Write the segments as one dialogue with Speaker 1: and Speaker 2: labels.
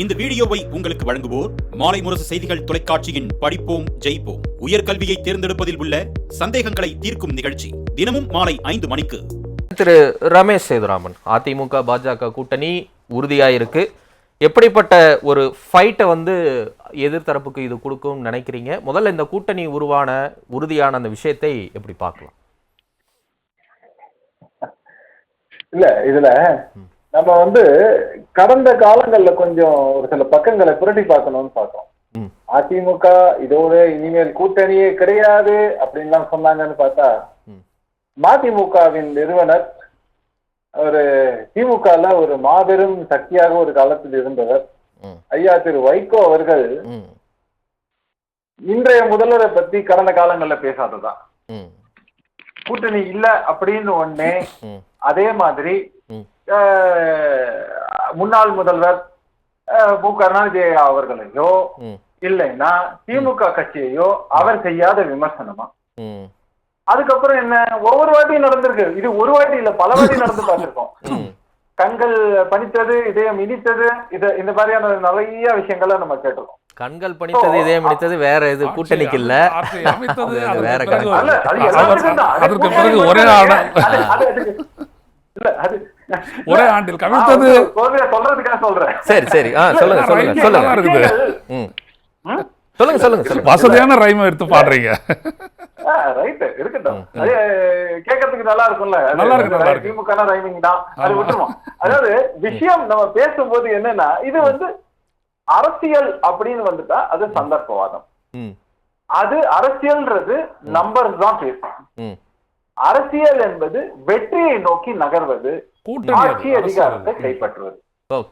Speaker 1: இந்த வீடியோவை உங்களுக்கு வழங்குவோர் மாலை முரசு செய்திகள் தொலைக்காட்சியின் படிப்போம் ஜெயிப்போம். உயர்கல்வியை தேர்ந்தெடுப்பதில் உள்ள சந்தேகங்களை தீர்க்கும் நிகழ்ச்சி தினமும் மாலை ஐந்து மணிக்கு.
Speaker 2: திரு ரமேஷ் சேதுராமன் அதிமுக பாஜக கூட்டணி உறுதியா இருக்கு எப்படிப்பட்ட ஒரு ஃபைட்டை வந்து எதிர்த்தரப்புக்கு இது கொடுக்கும்னு நினைக்கிறீங்க? முதல்ல இந்த கூட்டணி உருவான உறுதியான அந்த விஷயத்தை எப்படி பார்க்கலாம்?
Speaker 3: இல்ல இதுல நம்ம வந்து கடந்த காலங்கள்ல கொஞ்சம் ஒரு சில பக்கங்களை புரட்டி பார்க்கணும்னு பார்த்தோம். அதிமுக இதோட இனிமேல் கூட்டணியே கிடையாது அப்படின்லாம் சொன்னாங்கன்னு பார்த்தா. மதிமுகவின் நிறுவனர் ஒரு திமுகல ஒரு மாபெரும் சக்தியாக ஒரு காலத்தில் இருந்தவர். ஐயா திரு வைகோ அவர்கள் இன்றைய முதல்வரை பத்தி கடந்த காலங்கள்ல பேசாததான் கூட்டணி இல்ல அப்படின்னு ஒண்ணே அதே மாதிரி முன்னாள் முதல்வர் மு கருணாநிதி அவர்களையோ இல்லைன்னா திமுக கட்சியையோ அவர் செய்யாத விமர்சனமா?
Speaker 2: ம்.
Speaker 3: அதுக்கப்புறம் என்ன? ஒவ்வொரு வாட்டியும் நடந்திருக்கு. இது ஒரு வாட்டி இல்ல பல வாட்டி நடந்து பார்த்திருக்கோம். கண்கள் பனித்தது இதயம் இனித்தது இது இந்த மாதிரியான நிறைய விஷயங்களை நம்ம கேட்டிருக்கோம்.
Speaker 2: கண்கள் பணித்தது இதே முடித்தது வேற இது கூட்டணிக்கு இல்ல. வேற
Speaker 4: அதற்கு பிறகு ஒரே ஒரே ஆண்டில் கவிழ்த்தது.
Speaker 3: சொல்றதுக்காக சொல்றேன்.
Speaker 2: சரி சரி. ஆ சொல்லுங்க சொல்லுங்க சொல்லுங்க.
Speaker 4: இருக்குது
Speaker 2: ம். சொல்லுங்க சொல்லுங்க
Speaker 4: வசதியான ரைம் எடுத்து பாடுறீங்க.
Speaker 3: ரைட் இருக்கட்டும். கேட்கறதுக்கு நல்லா இருக்கும்ல.
Speaker 4: நல்லா இருக்கு, நல்லா இருக்கு.
Speaker 3: திமுக ரைமிங் தான். அது. விட்டுருவோம். அதாவது விஷயம் நம்ம பேசும்போது என்னன்னா இது வந்து அரசியல் அப்படின்னு வந்துட்டா அது சந்தர்ப்பவாதம்.
Speaker 2: ம்.
Speaker 3: அது அரசியல்ன்றது நம்பர்ஸ் தான் பேசும்.
Speaker 2: ம்.
Speaker 3: அரசியல் என்பது வெற்றியை நோக்கி நகர்வது ஆட்சி அதிகாரத்தை. கைப்பற்றுவது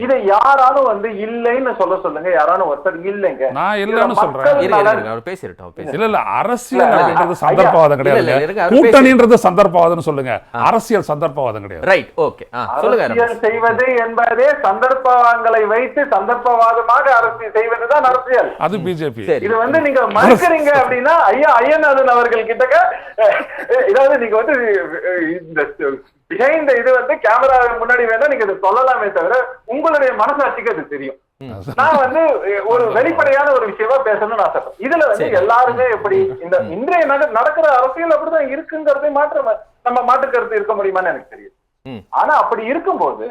Speaker 3: இதை யாராலும் வந்து இல்லைன்னு சொல்ல சொல்லுங்க யாராலும் ஒருத்தர் இல்லைங்க.
Speaker 4: நான் இல்லைன்னு சொல்றேன்.
Speaker 2: பேசிருட்டோம்
Speaker 4: இல்ல இல்ல அரசியல் அப்படின்றது சந்தர்ப்பவாதம் கிடையாது. கூட்டணின்றது சந்தர்ப்பவாதம் சொல்லுங்க. அரசியல் சந்தர்ப்பவாதம் கிடையாது.
Speaker 2: ரைட் ஓகே
Speaker 3: அரசியல். செய்வது என்பதே சந்தர்ப்பங்களை வைத்து சந்தர்ப்பவாதமாக அரசியல் செய்வதுதான் அரசியல்.
Speaker 4: அது பிஜேபி
Speaker 3: இது வந்து நீங்க மறுக்கிறீங்க அப்படின்னா ஐயா ஐயநாதன் அவர்கள் கிட்டக்க அஹ், இதாவது நீங்க வந்து இந்த பிஹைண்ட் இது வந்து கேமரா முன்னாடி வேணா நீங்க இதை சொல்லலாமே தவிர உங்களுடைய மனசாட்சிக்கு அது தெரியும். நான் வந்து ஒரு வெளிப்படையான ஒரு விஷயமா பேசணும்னு ஆசைப்பேன் இதுல வந்து. எல்லாருமே எப்படி இந்த இன்றைய நட- நடக்கிற அரசியல் அப்படிதான் இருக்குங்கிறதை மாற்ற நம்ம மாற்று கருத்து இருக்க முடியுமான்னு எனக்கு தெரியும். ஆனா அப்படி இருக்கும்போது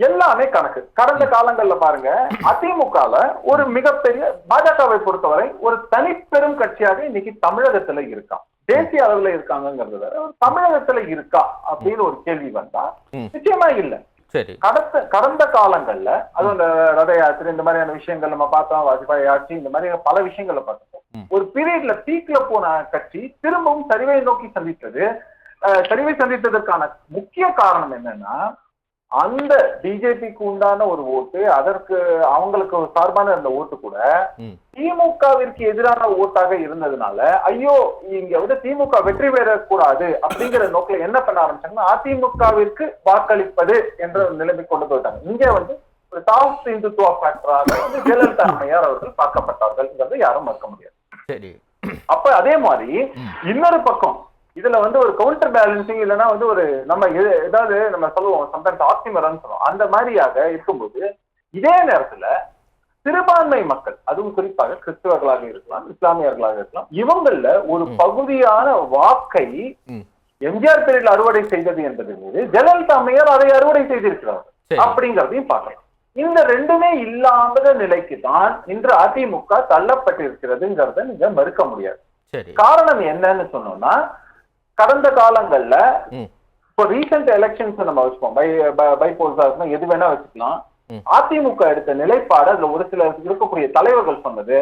Speaker 3: எல்லாமே கணக்கு. கடந்த காலங்கள்ல பாருங்க அதிமுகல ஒரு மிகப்பெரிய பாஜகவை பொறுத்தவரை ஒரு தனிப்பெரும் கட்சியாக இன்னைக்கு தமிழகத்துல இருக்கான். தேசிய அளவுல இருக்காங்கிறது தமிழகத்துல இருக்கா அப்படின்னு ஒரு கேள்வி வந்தா. நிச்சயமா இல்ல.
Speaker 2: சரி.
Speaker 3: கடந்த கடந்த காலங்கள்ல அது அந்த ரத யாத்திரை இந்த மாதிரியான விஷயங்கள் நம்ம பார்த்தோம் வாஜ்பாய் ஆட்சி இந்த மாதிரி பல விஷயங்களை பார்த்தோம். ஒரு பீரியட்ல பீக்ல போன கட்சி திரும்பவும் சரிவை நோக்கி சந்தித்தது. சரிவை சந்தித்ததற்கான முக்கிய காரணம் என்னன்னா அந்த பிஜேபிக்கு உண்டான ஒரு ஓட்டு அதற்கு அவங்களுக்கு சார்பான அந்த ஓட்டு கூட திமுகவிற்கு எதிரான ஓட்டாக இருந்ததுனால ஐயோ இங்க வந்து திமுக வெற்றி பெறக்கூடாது அப்படிங்கிற நோக்கில என்ன பண்ண ஆரம்பிச்சாங்கன்னா அதிமுகவிற்கு வாக்களிப்பது என்ற ஒரு நிலைமை கொண்டு போயிட்டாங்க. இங்க வந்து ஒரு டாப் இந்துத்துவா ஃபேக்டராக வந்து ஜெயலலிதா அம்மையார் அவர்கள் பார்க்கப்பட்டார்கள் யாரும் மறுக்க முடியாது.
Speaker 2: சரி.
Speaker 3: அப்ப அதே மாதிரி இன்னொரு பக்கம் இதுல வந்து ஒரு கவுண்டர் பேலன்சிங் இல்லைன்னா வந்து ஒரு நம்ம ஏதாவது நம்ம சொல்லுவோம் சம்டைம்ஸ் ஆப்டிமரன் சொல்லுவோம். அந்த மாதிரியாக இருக்கும்போது இதே நேரத்துல சிறுபான்மை மக்கள் அதுவும் குறிப்பாக கிறிஸ்தவர்களாக இருக்கலாம் இஸ்லாமியர்களாக இருக்கலாம் இவங்கள்ல ஒரு பகுதியான வாக்கை எம்ஜிஆர் பேரில் அறுவடை செய்தது என்பது மீது ஜெயலலிதா அம்மையார் அதை அறுவடை செய்திருக்கிறார். அப்படிங்கிறதையும் பார்க்கலாம். இந்த ரெண்டுமே இல்லாத நிலைக்கு தான் இன்று அதிமுக தள்ளப்பட்டிருக்கிறதுங்கிறத நீங்க மறுக்க முடியாது. காரணம் என்னன்னு சொன்னோம்னா கடந்த காலங்கள்ல இப்போ ரீசெண்ட் எலெக்ஷன்ஸ் நம்ம வச்சுப்போம். பை பை போல்ஸா எது வேணா வச்சுக்கலாம். அதிமுக எடுத்த நிலைப்பாடு அதுல ஒரு சில இருக்கக்கூடிய தலைவர்கள் சொன்னது.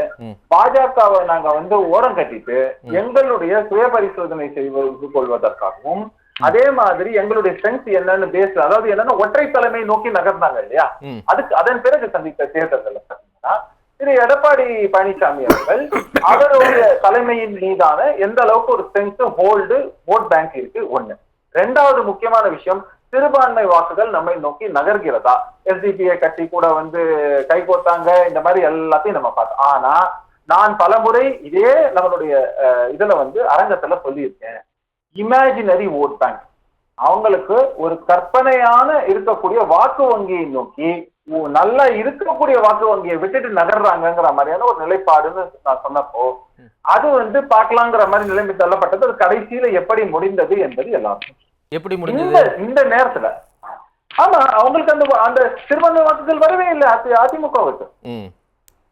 Speaker 3: பாஜகவை நாங்க வந்து ஓரம் கட்டிட்டு எங்களுடைய சுய பரிசோதனை செய்வது கொள்வதற்காகவும் அதே மாதிரி எங்களுடைய ஸ்ட்ரென்த் என்னன்னு பேச அதாவது என்னன்னா ஒற்றை தலைமை நோக்கி நகர்ந்தாங்க இல்லையா? அதுக்கு அதன் பிறகு சந்தித்த தேர்தல்கள். பார்த்தீங்கன்னா திரு எடப்பாடி பழனிசாமி அவர்கள் அவருடைய தலைமையின் மீதான எந்த அளவுக்கு ஒரு ஸ்ட்ரென்த் ஹோல்டு ஓட் பேங்க் இருக்கு? ஒண்ணு. ரெண்டாவது முக்கியமான விஷயம் சிறுபான்மை வாக்குகள் நம்மை நோக்கி நகர்கிறதா? எஸ்டிபிஐ கட்சி கூட வந்து கை கோத்தாங்க இந்த மாதிரி எல்லாத்தையும் நம்ம பார்த்தோம். ஆனா நான் பலமுறை இதே நம்மளுடைய இதுல வந்து அரங்கத்துல சொல்லியிருக்கேன். இமேஜினரி ஓட் பேங்க் அவங்களுக்கு ஒரு கற்பனையான இருக்கக்கூடிய வாக்கு வங்கியை நோக்கி நல்லா இருக்கக்கூடிய வாக்கு வங்கியை விட்டுட்டு நகர்றாங்கங்கிற மாதிரியான ஒரு நிலைப்பாடுன்னு நான் சொன்னப்போ அது வந்து பார்க்கலாங்கிற மாதிரி நிலைமை தள்ளப்பட்டது. அது கடைசியில எப்படி முடிந்தது என்பது எல்லாருக்கும்
Speaker 2: எப்படி முடிஞ்சது?
Speaker 3: இந்த நேரத்துல. ஆமா அவங்களுக்கு அந்த அந்த சிறுபான்மை வாக்குகள் வரவே இல்லை அதி அதிமுகவுக்கு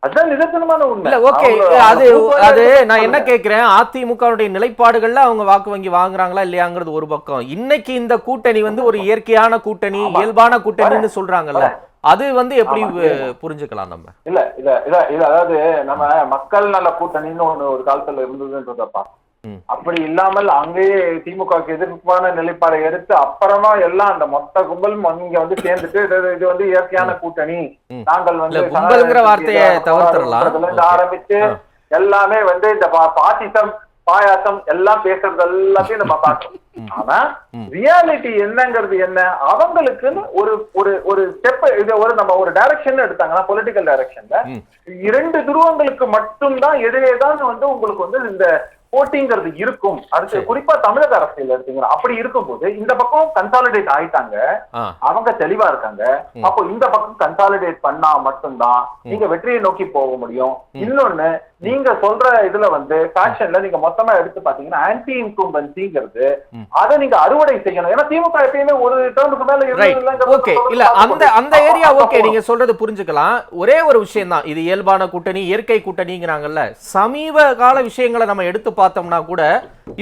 Speaker 3: அதுதான் நிதர்சனமான உண்மை.
Speaker 2: ஓகே அது அது நான் என்ன கேக்குறேன் அதிமுகவுடைய நிலைப்பாடுகள்ல அவங்க வாக்கு வங்கி வாங்குறாங்களா இல்லையாங்கிறது ஒரு பக்கம். இன்னைக்கு இந்த கூட்டணி வந்து ஒரு இயற்கையான கூட்டணி. இயல்பான கூட்டணின்னு சொல்றாங்கல்ல. அது வந்து எப்படி புரிஞ்சுக்கலாம் நம்ம
Speaker 3: இல்ல இல்ல இல்ல இல்ல அதாவது நம்ம மக்கள் நல கூட்டணின்னு ஒண்ணு ஒரு காலத்துல இருந்ததுன்றதப்பா. அப்படி இல்லாமல் அங்கேயே திமுகவுக்கு எதிர்ப்பான நிலைப்பாடை எடுத்து அப்புறமா எல்லாம் அந்த மொத்த கும்பலும் இங்க வந்து சேர்ந்துட்டு இது- இது வந்து இயற்கையான கூட்டணி. நாங்கள் வந்து. ஆரம்பிச்சு. எல்லாமே வந்து இந்த பாசிசம் பாயாசம் எல்லாம் பேசுறது எல்லாத்தையும் நம்ம பார்க்கணும். ஆனா. ரியாலிட்டி என்னங்கிறது என்ன? அவங்களுக்குன்னு ஒரு ஒரு ஒரு ஸ்டெப் இது ஒரு நம்ம ஒரு டைரக்ஷன் எடுத்தாங்கன்னா பொலிட்டிக்கல் டைரக்ஷன்ல. இரண்டு துருவங்களுக்கு மட்டும்தான் எதிரே தான் வந்து உங்களுக்கு வந்து இந்த போட்டிங்கிறது இருக்கும். அடுத்து. குறிப்பா தமிழக அரசியல் எடுத்தீங்கன்னா அப்படி இருக்கும்போது இந்த பக்கம் கன்சாலிடேட் ஆயிட்டாங்க. அவங்க தெளிவா இருக்காங்க. அப்போ இந்த பக்கம் கன்சாலிடேட் பண்ணா மட்டும்தான் நீங்க வெற்றியை நோக்கி போக முடியும். இன்னொன்னு நீங்க சொல்ற இதுல வந்து ஃபேஷன்ல நீங்க மொத்தமா எடுத்து பாத்தீங்கன்னா ஆன்டி இன்கும்பன்சிங்கிறது. அதை நீங்க அறுவடை செய்யணும். ஏன்னா திமுக எப்பயுமே ஒரு டேர்முக்கு மேல
Speaker 2: ஓகே இல்ல அந்த. அந்த ஏரியா ஓகே நீங்க சொல்றது புரிஞ்சுக்கலாம். ஒரே ஒரு விஷயம் தான். இது இயல்பான கூட்டணி இயற்கை கூட்டணிங்கிறாங்கல்ல. சமீப கால விஷயங்களை நம்ம எடுத்து பார்த்தோம்னா கூட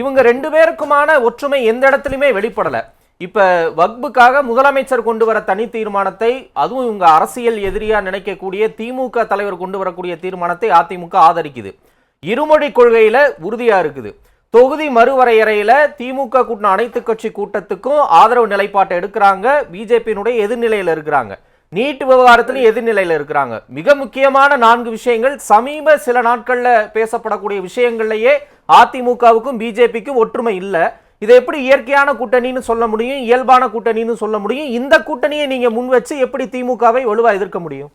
Speaker 2: இவங்க ரெண்டு பேருக்குமான ஒற்றுமை எந்த இடத்துலயுமே வெளிப்படல. இப்போ வக்புக்காக முதலமைச்சர் கொண்டு வர தனி தீர்மானத்தை அதுவும் இவங்க அரசியல் எதிரியாக நினைக்கக்கூடிய திமுக தலைவர் கொண்டு வரக்கூடிய தீர்மானத்தை அதிமுக ஆதரிக்குது. இருமொழி கொள்கையில் உறுதியாக இருக்குது. தொகுதி மறுவரையறையில் திமுக கூட்டின அனைத்து கட்சி கூட்டத்துக்கும் ஆதரவு நிலைப்பாட்டை எடுக்கிறாங்க. பிஜேபியினுடைய எதிர்நிலையில் இருக்கிறாங்க. நீட் விவகாரத்திலும் எதிர்நிலையில் இருக்கிறாங்க. மிக முக்கியமான நான்கு விஷயங்கள் சமீப சில நாட்களில் பேசப்படக்கூடிய விஷயங்கள்லேயே அதிமுகவுக்கும் பிஜேபிக்கும் ஒற்றுமை இல்லை. இதை எப்படி இயற்கையான கூட்டணின்னு சொல்ல முடியும் இயல்பான கூட்டணின்னு சொல்ல முடியும்? இந்த கூட்டணியை நீங்க முன் வச்சு எப்படி திமுகவை வலுவா எதிர்க்க முடியும்?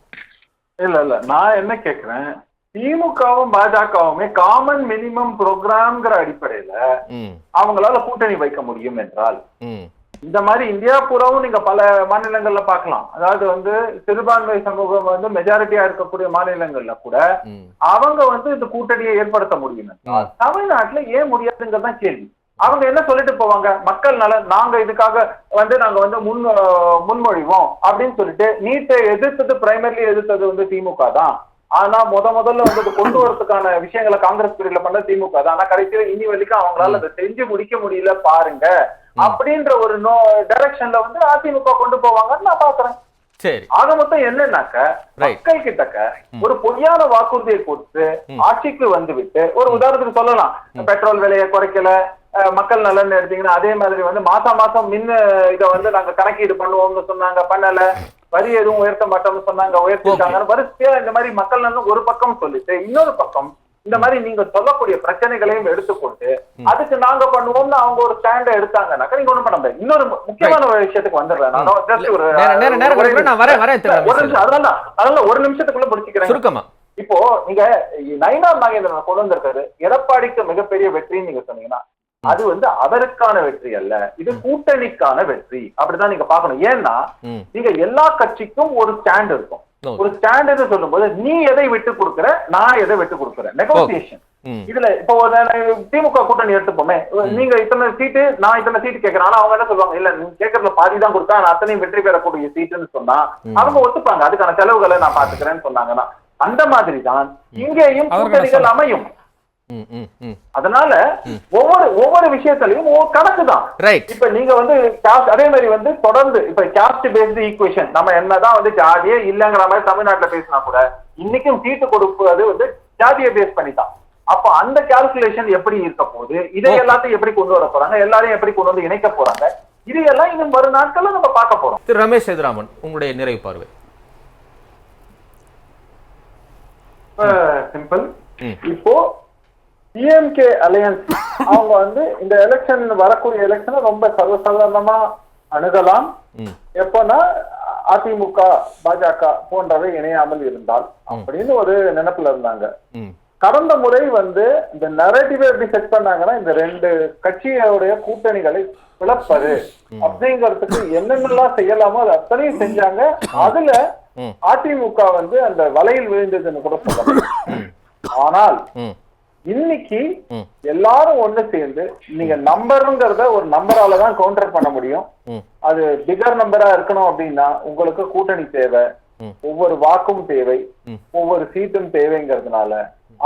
Speaker 3: இல்ல இல்ல. நான் என்ன கேக்குறேன்? திமுகவும் பாஜகவுமே காமன் மினிமம் ப்ரோக்ராம்ங்கிற அடிப்படையில அவங்களால கூட்டணி வைக்க முடியும் என்றால் இந்த மாதிரி இந்தியா பூராவும் நீங்க பல மாநிலங்கள்ல பார்க்கலாம். அதாவது வந்து சிறுபான்மை சமூகம் வந்து மெஜாரிட்டியா இருக்கக்கூடிய மாநிலங்கள்ல கூட அவங்க வந்து இந்த கூட்டணியை ஏற்படுத்த முடியும் தமிழ்நாட்டுல ஏன் முடியாதுங்கிறதான் கேள்வி. அவங்க என்ன சொல்லிட்டு போவாங்க? மக்கள் நலன் நாங்க இதுக்காக வந்து நாங்க வந்து முன் முன்மொழிவோம் அப்படின்னு சொல்லிட்டு நீட்டை எதிர்த்தது பிரைமரிலி எதிர்த்தது வந்து திமுக தான். ஆனா முத முதல்ல வந்து கொண்டு வரதுக்கான விஷயங்களை காங்கிரஸ் பிரிவுல பண்ண திமுக தான். ஆனா கடைசியில இனி வரைக்கும் அவங்களால அதை செஞ்சு முடிக்க முடியல பாருங்க. அப்படின்ற ஒரு நோ டைரக்ஷன்ல வந்து அதிமுக கொண்டு போவாங்கன்னு நான் பாக்குறேன்
Speaker 2: சரி.
Speaker 3: ஆக மொத்தம் என்னன்னாக்க. மக்கள் கிட்டக்க ஒரு பொய்யான வாக்குறுதியை கொடுத்து ஆட்சிக்கு வந்து விட்டு ஒரு உதாரணத்துக்கு சொல்லலாம். பெட்ரோல் விலையை குறைக்கல மக்கள் நலன் எடுத்தீங்கன்னா அதே மாதிரி வந்து மாசம் மாசம் மின் இதை வந்து நாங்க கணக்கீடு பண்ணுவோம்னு சொன்னாங்க பண்ணல. வரி எதுவும் உயர்த்த மாட்டோம்னு சொன்னாங்க உயர்த்திட்டாங்க வரிசையா இந்த மாதிரி மக்கள் நலன் ஒரு பக்கம் சொல்லிட்டு இன்னொரு பக்கம் இந்த மாதிரி நீங்க சொல்லக்கூடிய பிரச்சனைகளையும் எடுத்துக்கொண்டு அதுக்கு நாங்க பண்ணுவோம்னு அவங்க ஒரு ஸ்டாண்ட எடுத்தாங்கன்னாக்கா நீங்க ஒண்ணும் பண்ண முடியாது. இன்னொரு முக்கியமான ஒரு விஷயத்துக்கு வந்துடுறேன். அதனால அதனால ஒரு நிமிஷத்துக்குள்ள முடிச்சுக்கிறேன் இப்போ நீங்க நயினார் நாகேந்திரன் கொண்டு வந்திருக்காரு. எடப்பாடிக்கு மிகப்பெரிய வெற்றின்னு நீங்க சொன்னீங்கன்னா அது வந்து அவருக்கான வெற்றி அல்ல. இது கூட்டணிக்கான வெற்றி. அப்படிதான் நீங்க பார்க்கணும். ஏன்னா நீங்க எல்லா கட்சிக்கும் ஒரு ஸ்டாண்ட் இருக்கும். ஒரு ஸ்டாண்ட் சொல்லும்போது நீ எதை விட்டு கொடுக்குற நான் எதை விட்டு கொடுக்குறேன் நெகோசியேஷன் இதுல இப்போ ஒரு திமுக கூட்டணி எடுத்துப்போமே. நீங்க இத்தனை சீட்டு நான் இத்தனை சீட்டு கேட்கறேன். ஆனா அவங்க என்ன சொல்லுவாங்க? இல்ல நீங்க கேட்கறதுல பாதி தான் கொடுத்தா நான் அத்தனையும் வெற்றி பெறக்கூடிய சீட்டுன்னு சொன்னா அவங்க ஒத்துப்பாங்க. அதுக்கான செலவுகளை நான் பாத்துக்கிறேன்னு சொன்னாங்கன்னா அந்த மாதிரி தான் இங்கேயும் கூட்டணிகள். அமையும். அதனால ஒவ்வொரு ஒவ்வொரு விஷயத்திலையும் கணக்கு தான்.
Speaker 2: ரைட்
Speaker 3: இப்ப நீங்க வந்து அதே மாதிரி வந்து தொடர்ந்து இப்ப காஸ்ட் பேஸ்டு ஈக்குவேஷன் நம்ம என்னதான் வந்து ஜாதியே இல்லங்கிற மாதிரி தமிழ்நாட்டுல பேசினா கூட இன்னைக்கும் சீட்டு கொடுப்பது வந்து ஜாதியை பேஸ் பண்ணி தான் அப்ப அந்த கால்குலேஷன் எப்படி இருக்க போகுது? இதை. எல்லாத்தையும் எப்படி கொண்டு வர போறாங்க? எல்லாரையும் எப்படி கொண்டு வந்து இணைக்க போறாங்க? இதையெல்லாம் இன்னும் வரும் நாட்கள்ல நம்ம பார்க்க போறோம்.
Speaker 2: திரு ரமேஷ் சேதுராமன் உங்களுடைய நிறைவு பார்வை.
Speaker 3: சிம்பிள். இப்போ டிஎம்கே அலையன்ஸ் அவங்க வந்து இந்த எலெக்ஷன் வரக்கூடிய எலெக்ஷனை ரொம்ப சர்வசாதாரணமா அணுகலாம். எப்போனா அதிமுக பாஜக போன்றவை இணையாமல் இருந்தால் அப்படின்னு ஒரு நினைப்புல இருந்தாங்க. கடந்த முறை வந்து இந்த நரேட்டிவ் எப்படி செட் பண்ணாங்கன்னா இந்த ரெண்டு கட்சியோடைய கூட்டணிகளை பிளப்பது அப்படிங்கறதுக்கு என்னென்னலாம் செய்யலாமோ அது அத்தனையும் செஞ்சாங்க. அதுல. அதிமுக வந்து அந்த வலையில் விழுந்ததுன்னு கூட சொல்லலாம். ஆனால் இன்னைக்கு. எல்லாரும் ஒண்ணு சேர்ந்து நீங்க நம்பருங்கிறத ஒரு நம்பரால தான் கவுண்டர் பண்ண முடியும். அது பிகர் நம்பரா இருக்கணும் அப்படின்னா உங்களுக்கு கூட்டணி தேவை. ஒவ்வொரு வாக்கும் தேவை. ஒவ்வொரு சீட்டும் தேவைங்கிறதுனால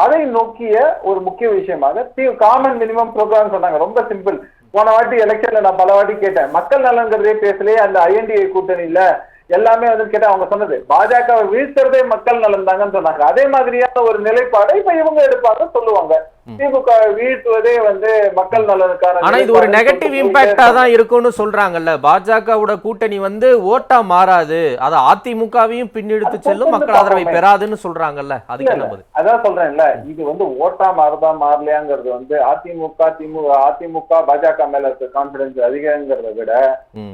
Speaker 3: அதை நோக்கிய ஒரு முக்கிய விஷயமாக காமன் மினிமம் ப்ரோக்ராம் சொன்னாங்க. ரொம்ப சிம்பிள் போன வாட்டி எலெக்ஷன்ல நான் பல வாட்டி கேட்டேன். மக்கள் நலங்கிறதே பேசலையே அந்த ஐஎன்டிஏ கூட்டணியில எல்லாமே வந்து கேட்டா அவங்க சொன்னது பாஜக வீழ்த்துறதே மக்கள் நலன் தாங்கன்னு சொன்னாங்க. அதே மாதிரியான ஒரு நிலைப்பாடை இப்ப இவங்க எடுப்பாங்க சொல்லுவாங்க. திமுக வீழ்த்துவதே வந்து மக்கள் நலனுக்கான
Speaker 2: ஆனா இது ஒரு நெகட்டிவ் இம்பாக்டா தான் இருக்கும்னு சொல்றாங்கல்ல. பாஜகவோட கூட்டணி வந்து ஓட்டா மாறாது. அது அதிமுகவையும் பின்னெடுத்து செல்லும் மக்கள் ஆதரவை. பெறாதுன்னு சொல்றாங்கல்ல. அதுக்கு என்ன
Speaker 3: அதான் சொல்றேன்ல. இது வந்து ஓட்டா மாறுதா மாறலையாங்கிறது வந்து அதிமுக திமுக அதிமுக பாஜக மேல இருக்க கான்பிடன்ஸ் அதிகங்கிறத விட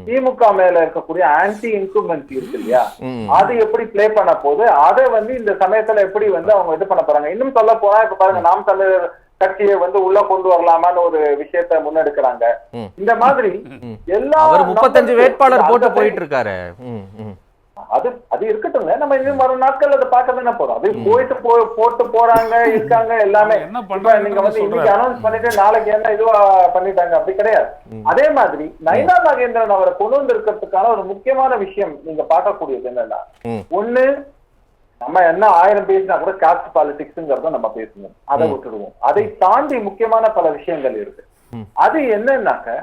Speaker 3: திமுக மேல இருக்கக்கூடிய ஆன்டி இன்குமென்சி இருக்கு இல்லையா? அது எப்படி ப்ளே பண்ண போகுது? அதை வந்து இந்த சமயத்துல எப்படி வந்து அவங்க இது பண்ண போறாங்க? இன்னும் சொல்ல போனா இப்ப பாருங்க நாம் தமிழர் கட்சியை வந்து உள்ள கொண்டு வரலாமான்னு ஒரு விஷயத்த முன்னெடுக்கிறாங்க. இந்த மாதிரி. எல்லா
Speaker 2: முப்பத்தஞ்சு வேட்பாளர் போட்டு போயிட்டு இருக்காரு
Speaker 3: அது அது இருக்கட்டும்ங்க நம்ம இன்னும் வரும் நாட்கள் அதை பார்க்க தானே போறோம். அது போயிட்டு போ போட்டு போறாங்க இருக்காங்க எல்லாமே. நீங்க வந்து இன்னைக்கு. அனௌன்ஸ் பண்ணிட்டு நாளைக்கு என்ன இதுவா பண்ணிட்டாங்க? அப்படி கிடையாது. அதே மாதிரி நயனா நாகேந்திரன் அவரை கொண்டு வந்திருக்கிறதுக்கான ஒரு முக்கியமான விஷயம் நீங்க பார்க்கக்கூடியது என்னன்னா. ஒண்ணு நம்ம என்ன ஆயிரம் பேசினா கூட காஸ்ட் பாலிடிக்ஸ்ங்கிறத நம்ம பேசணும் அதை விட்டுடுவோம். அதை தாண்டி முக்கியமான பல விஷயங்கள் இருக்கு. அது என்னன்னாக்க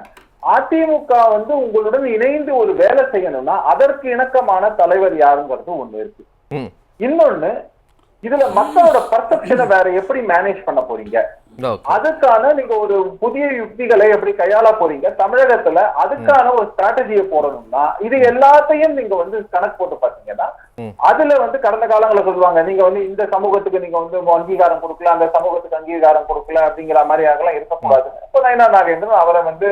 Speaker 3: அதிமுக வந்து உங்களுடன் இணைந்து ஒரு வேலை செய்யணும்னா அதற்கு இணக்கமான தலைவர் யாருங்கிறது ஒண்ணு இருக்கு. இன்னொன்னு இதுல மக்களோட பர்செப்ஷனை வேற எப்படி மேனேஜ் பண்ண போறீங்க? அதுக்கான நீங்க ஒரு புதிய யுக்திகளை எப்படி கையாள போறீங்க? தமிழகத்துல அதுக்கான ஒரு ஸ்ட்ராட்டஜியை போடணும்னா இது எல்லாத்தையும் நீங்க வந்து கணக்கு போட்டு பாத்தீங்கன்னா. அதுல வந்து கடந்த காலங்களை சொல்லுவாங்க நீங்க வந்து இந்த சமூகத்துக்கு நீங்க வந்து அங்கீகாரம் கொடுக்கல அந்த சமூகத்துக்கு அங்கீகாரம் கொடுக்கல அப்படிங்கிற மாதிரி ஆகலாம் இருக்கக்கூடாது. இப்போ நயனா நாகேந்திரன் அவரை வந்து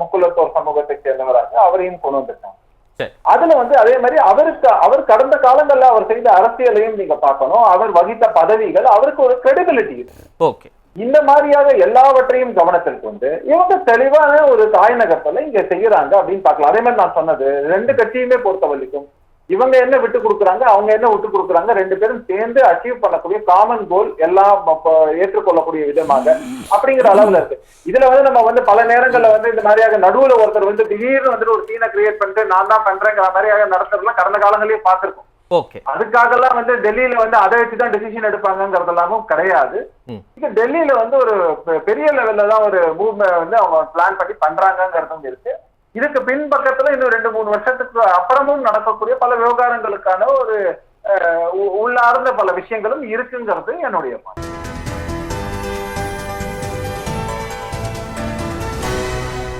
Speaker 3: முக்குலத்தோர் சமூகத்தை சேர்ந்தவராக அவரையும் கொண்டு வந்திருக்காங்க
Speaker 2: சரி.
Speaker 3: அதுல வந்து அதே மாதிரி அவருக்கு அவர் கடந்த காலங்கள்ல அவர் செய்த அரசியலையும் நீங்க பார்க்கணும். அவர் வகித்த பதவிகள் அவருக்கு ஒரு கிரெடிபிலிட்டி இருக்கு.
Speaker 2: ஓகே.
Speaker 3: இந்த மாதிரியாக எல்லாவற்றையும் கவனத்தில் கொண்டு இவங்க தெளிவான ஒரு தாய் நகர்த்தலை இங்க செய்யறாங்க அப்படின்னு பார்க்கலாம். அதே மாதிரி நான் சொன்னது ரெண்டு கட்சியுமே பொறுத்த வரைக்கும் இவங்க என்ன விட்டு கொடுக்குறாங்க அவங்க என்ன விட்டு கொடுக்குறாங்க ரெண்டு பேரும் சேர்ந்து அச்சீவ் பண்ணக்கூடிய காமன் கோல் எல்லாம் ஏற்றுக்கொள்ளக்கூடிய விதமாக அப்படிங்கிற அளவுல இருக்கு. இதுல வந்து நம்ம வந்து பல நேரங்கள்ல வந்து இந்த மாதிரியாக நடுவுல ஒருத்தர் வந்து திடீர்னு வந்துட்டு ஒரு சீனை கிரியேட் பண்ணிட்டு நான் தான் பண்றேங்கிற மாதிரியாக நடத்துறதுலாம் கடந்த காலங்களையும் பார்த்திருக்கோம்.
Speaker 2: ஓகே
Speaker 3: அதுக்காகலாம் வந்து டெல்லியில வந்து அதை வச்சுதான் டெசிஷன் எடுப்பாங்கிறதெல்லாமும் கிடையாது.
Speaker 2: ம்.
Speaker 3: இங்க டெல்லியில வந்து ஒரு பெரிய லெவல்ல தான் ஒரு மூவ்மெண்ட் வந்து அவங்க பிளான் பண்ணி பண்றாங்கங்கிறதும் இருக்கு. இதுக்கு பின்பக்கத்துல இன்னும் ரெண்டு மூணு வருஷத்துக்கு அப்புறமும் நடக்கக்கூடிய பல விவகாரங்களுக்கான ஒரு அஹ், உ- உள்ளார்ந்த பல விஷயங்களும் இருக்குங்கிறது என்னுடைய பார்வை.